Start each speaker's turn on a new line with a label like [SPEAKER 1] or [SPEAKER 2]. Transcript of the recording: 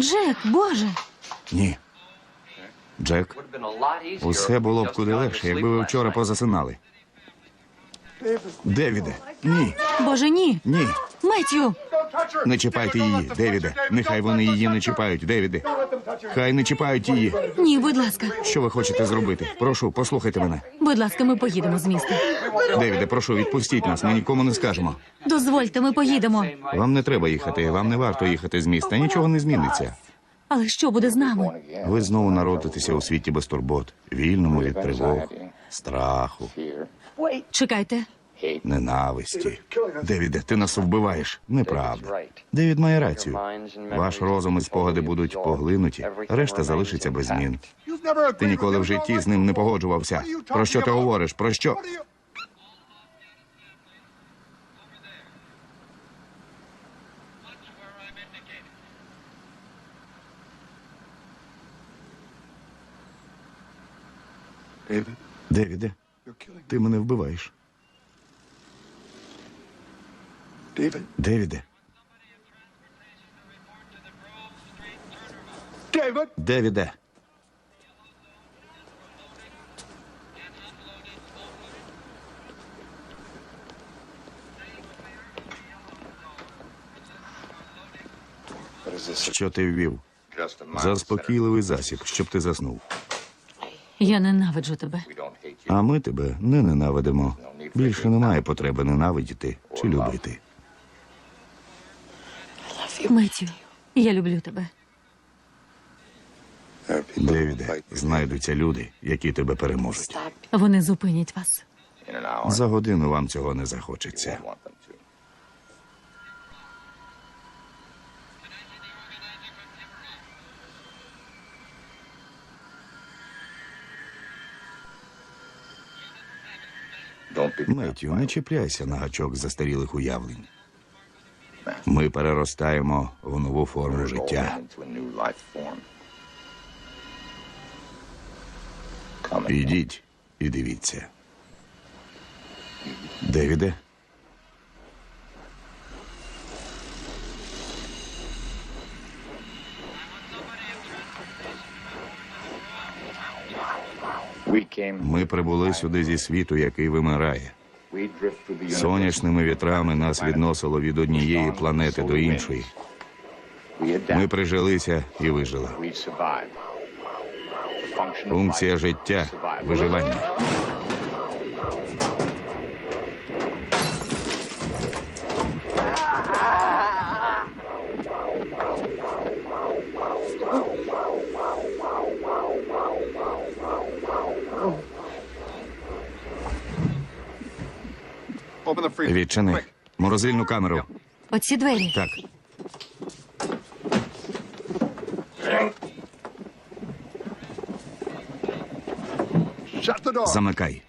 [SPEAKER 1] Джек, Боже.
[SPEAKER 2] Ні. Джек, усе було б куди легше, якби ви вчора позасинали. Девіде, ні,
[SPEAKER 1] Боже, ні.
[SPEAKER 2] ні.
[SPEAKER 1] Меттю.
[SPEAKER 2] Не чіпайте її, Девіде. Нехай вони її не чіпають, Девіде. Хай не чіпають її.
[SPEAKER 1] Ні, будь ласка.
[SPEAKER 2] Що ви хочете зробити? Прошу, послухайте мене.
[SPEAKER 1] Будь ласка, ми поїдемо з міста.
[SPEAKER 2] Девіде, прошу, відпустіть нас. Ми нікому не скажемо.
[SPEAKER 1] Дозвольте, ми поїдемо.
[SPEAKER 2] Вам не треба їхати, вам не варто їхати з міста. Нічого не зміниться.
[SPEAKER 1] Але що буде з нами?
[SPEAKER 2] Ви знову народитеся у світі без турбот, вільному від тривог, страху,
[SPEAKER 1] Чекайте.
[SPEAKER 2] Ненависті. Девіде, ти нас вбиваєш. Неправда. Девід має рацію. Ваш розум і спогади будуть поглинуті, решта залишиться без змін. Ти ніколи в житті з ним не погоджувався. Про що ти говориш? Про що? Девіде, ти мене вбиваєш. Девіде. Девіде. Що ти ввів? Заспокійливий засіб, щоб ти заснув.
[SPEAKER 1] Я ненавиджу тебе.
[SPEAKER 2] А ми тебе не ненавидимо. Більше немає потреби ненавидіти чи любити.
[SPEAKER 1] Меттю, я люблю тебе.
[SPEAKER 2] Девіде, знайдуться люди, які тебе переможуть.
[SPEAKER 1] Вони зупинять вас.
[SPEAKER 2] За годину вам цього не захочеться. Меттю, не чіпляйся на гачок застарілих уявлень. Ми переростаємо в нову форму життя. Ідіть і дивіться. Девіде? Ми прибули сюди зі світу, який вимирає. Сонячними вітрами нас відносило від однієї планети до іншої. Ми прижилися і вижили. Функція життя виживання. Відчини морозильну камеру.
[SPEAKER 1] Оці двері.
[SPEAKER 2] Так, замикай.